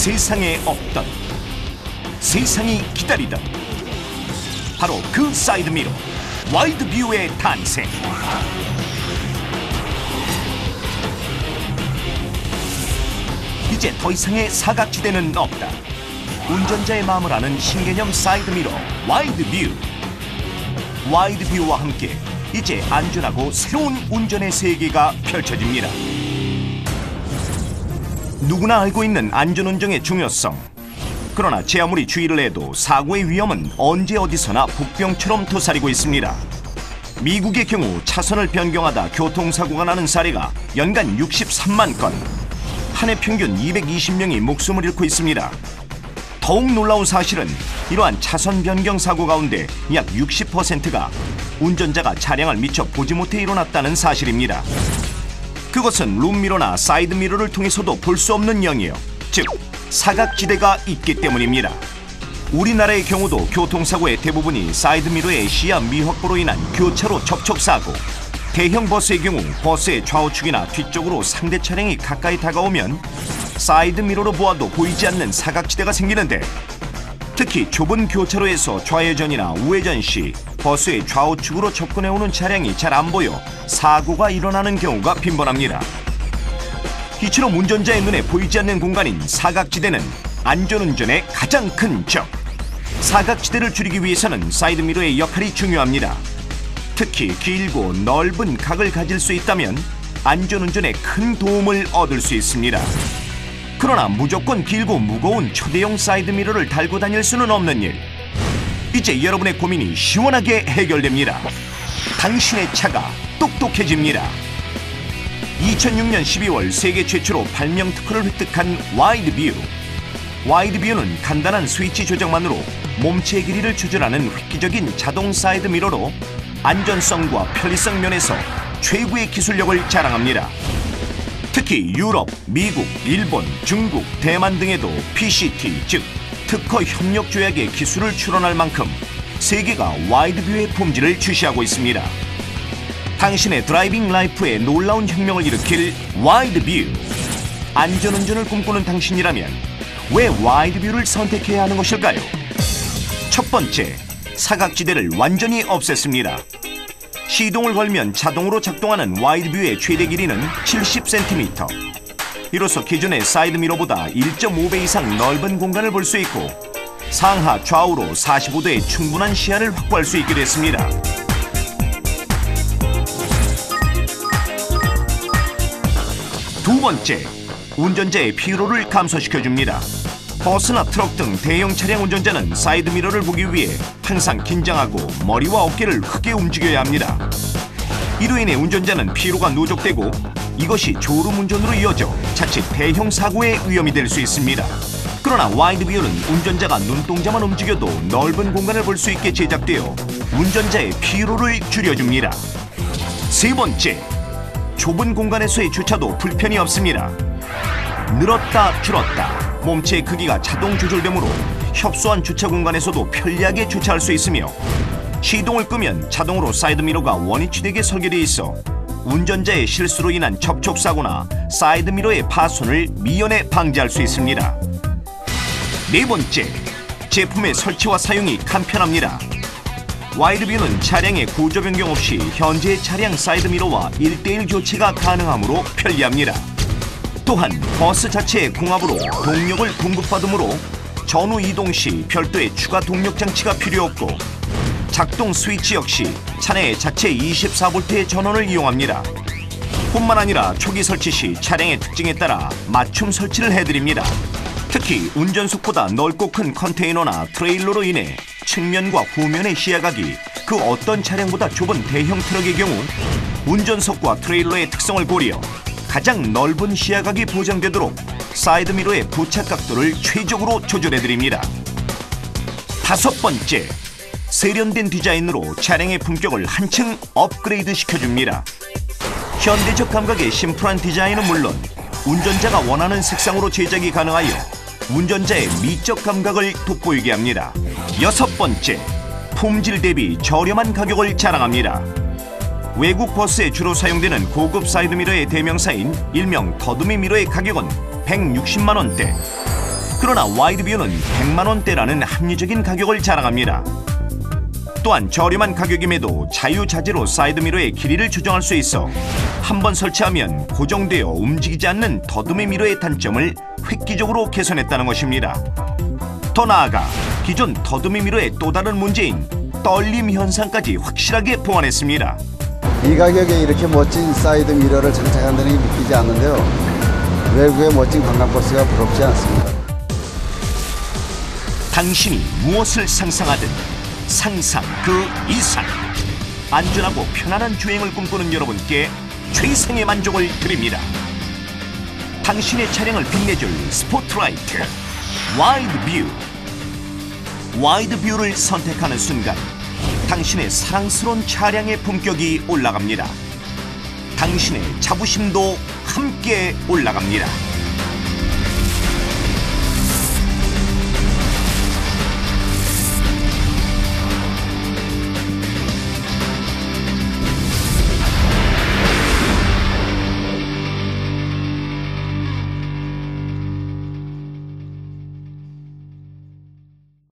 세상에 없던 세상이 기다리던 바로 그 사이드미러 와이드 뷰의 탄생. 이제 더 이상의 사각지대는 없다. 운전자의 마음을 아는 신개념 사이드미러 와이드 뷰. 와이드 뷰와 함께 이제 안전하고 새로운 운전의 세계가 펼쳐집니다 누구나 알고 있는 안전운전의 중요성. 그러나 제 아무리 주의를 해도 사고의 위험은 언제 어디서나 북병처럼 도사리고 있습니다. 미국의 경우 차선을 변경하다 교통사고가 나는 사례가 연간 63만 건. 한 해 평균 220명이 목숨을 잃고 있습니다. 더욱 놀라운 사실은 이러한 차선 변경 사고 가운데 약 60%가 운전자가 차량을 미처 보지 못해 일어났다는 사실입니다. 그것은 룸미러나 사이드미러를 통해서도 볼 수 없는 영이요. 즉, 사각지대가 있기 때문입니다. 우리나라의 경우도 교통사고의 대부분이 사이드미러의 시야 미확보로 인한 교차로 접촉사고, 대형 버스의 경우 버스의 좌우측이나 뒤쪽으로 상대 차량이 가까이 다가오면 사이드미러로 보아도 보이지 않는 사각지대가 생기는데 특히 좁은 교차로에서 좌회전이나 우회전 시 버스의 좌우측으로 접근해오는 차량이 잘 안 보여 사고가 일어나는 경우가 빈번합니다. 이처럼 운전자의 눈에 보이지 않는 공간인 사각지대는 안전운전의 가장 큰 적. 사각지대를 줄이기 위해서는 사이드미러의 역할이 중요합니다. 특히 길고 넓은 각을 가질 수 있다면 안전운전에 큰 도움을 얻을 수 있습니다. 그러나 무조건 길고 무거운 초대형 사이드미러를 달고 다닐 수는 없는 일. 이제 여러분의 고민이 시원하게 해결됩니다. 당신의 차가 똑똑해집니다. 2006년 12월 세계 최초로 발명 특허를 획득한 와이드뷰. 와이드뷰는 간단한 스위치 조작만으로 몸체의 길이를 조절하는 획기적인 자동 사이드 미러로 안전성과 편리성 면에서 최고의 기술력을 자랑합니다. 특히 유럽, 미국, 일본, 중국, 대만 등에도 PCT 즉 특허 협력 조약의 기술을 출원할 만큼 세계가 와이드뷰의 품질을 주시하고 있습니다. 당신의 드라이빙 라이프에 놀라운 혁명을 일으킬 와이드뷰. 안전운전을 꿈꾸는 당신이라면 왜 와이드뷰를 선택해야 하는 것일까요? 첫 번째, 사각지대를 완전히 없앴습니다. 시동을 걸면 자동으로 작동하는 와이드뷰의 최대 길이는 70cm. 이로써 기존의 사이드미러보다 1.5배 이상 넓은 공간을 볼 수 있고 상하 좌우로 45도의 충분한 시야를 확보할 수 있게 됐습니다. 두 번째, 운전자의 피로를 감소시켜줍니다. 버스나 트럭 등 대형 차량 운전자는 사이드미러를 보기 위해 항상 긴장하고 머리와 어깨를 크게 움직여야 합니다. 이로 인해 운전자는 피로가 누적되고 이것이 졸음 운전으로 이어져 자칫 대형 사고의 위험이 될 수 있습니다. 그러나 와이드뷰는 운전자가 눈동자만 움직여도 넓은 공간을 볼 수 있게 제작되어 운전자의 피로를 줄여줍니다. 세 번째, 좁은 공간에서의 주차도 불편이 없습니다. 늘었다 줄었다 몸체의 크기가 자동 조절되므로 협소한 주차 공간에서도 편리하게 주차할 수 있으며 시동을 끄면 자동으로 사이드미러가 원위치되게 설계되어 있어 운전자의 실수로 인한 접촉사고나 사이드미러의 파손을 미연에 방지할 수 있습니다. 네 번째, 제품의 설치와 사용이 간편합니다. 와이드뷰는 차량의 구조 변경 없이 현재의 차량 사이드미러와 1대1 교체가 가능하므로 편리합니다. 또한 버스 자체의 공합으로 동력을 공급받으므로 전후 이동 시 별도의 추가 동력 장치가 필요 없고 작동 스위치 역시 차량의 자체 24V의 전원을 이용합니다. 뿐만 아니라 초기 설치 시 차량의 특징에 따라 맞춤 설치를 해드립니다. 특히 운전석보다 넓고 큰 컨테이너나 트레일러로 인해 측면과 후면의 시야각이 그 어떤 차량보다 좁은 대형 트럭의 경우 운전석과 트레일러의 특성을 고려 가장 넓은 시야각이 보장되도록 사이드미러의 부착 각도를 최적으로 조절해드립니다. 다섯 번째, 세련된 디자인으로 차량의 품격을 한층 업그레이드 시켜줍니다. 현대적 감각의 심플한 디자인은 물론 운전자가 원하는 색상으로 제작이 가능하여 운전자의 미적 감각을 돋보이게 합니다. 여섯 번째, 품질 대비 저렴한 가격을 자랑합니다. 외국 버스에 주로 사용되는 고급 사이드 미러의 대명사인 일명 더듬이 미러의 가격은 160만 원대. 그러나 와이드뷰는 100만 원대라는 합리적인 가격을 자랑합니다. 또한 저렴한 가격임에도 자유자재로 사이드미러의 길이를 조정할 수 있어 한 번 설치하면 고정되어 움직이지 않는 더듬이 미러의 단점을 획기적으로 개선했다는 것입니다. 더 나아가 기존 더듬이 미러의 또 다른 문제인 떨림 현상까지 확실하게 보완했습니다. 이 가격에 이렇게 멋진 사이드 미러를 장착한다는 게 믿기지 않는데요. 외국의 멋진 관광버스가 부럽지 않습니다. 당신이 무엇을 상상하든 상상 그 이상 안전하고 편안한 주행을 꿈꾸는 여러분께 최상의 만족을 드립니다. 당신의 차량을 빛내줄 스포트라이트 와이드 뷰 와이드 뷰를 선택하는 순간 당신의 사랑스러운 차량의 품격이 올라갑니다. 당신의 자부심도 함께 올라갑니다.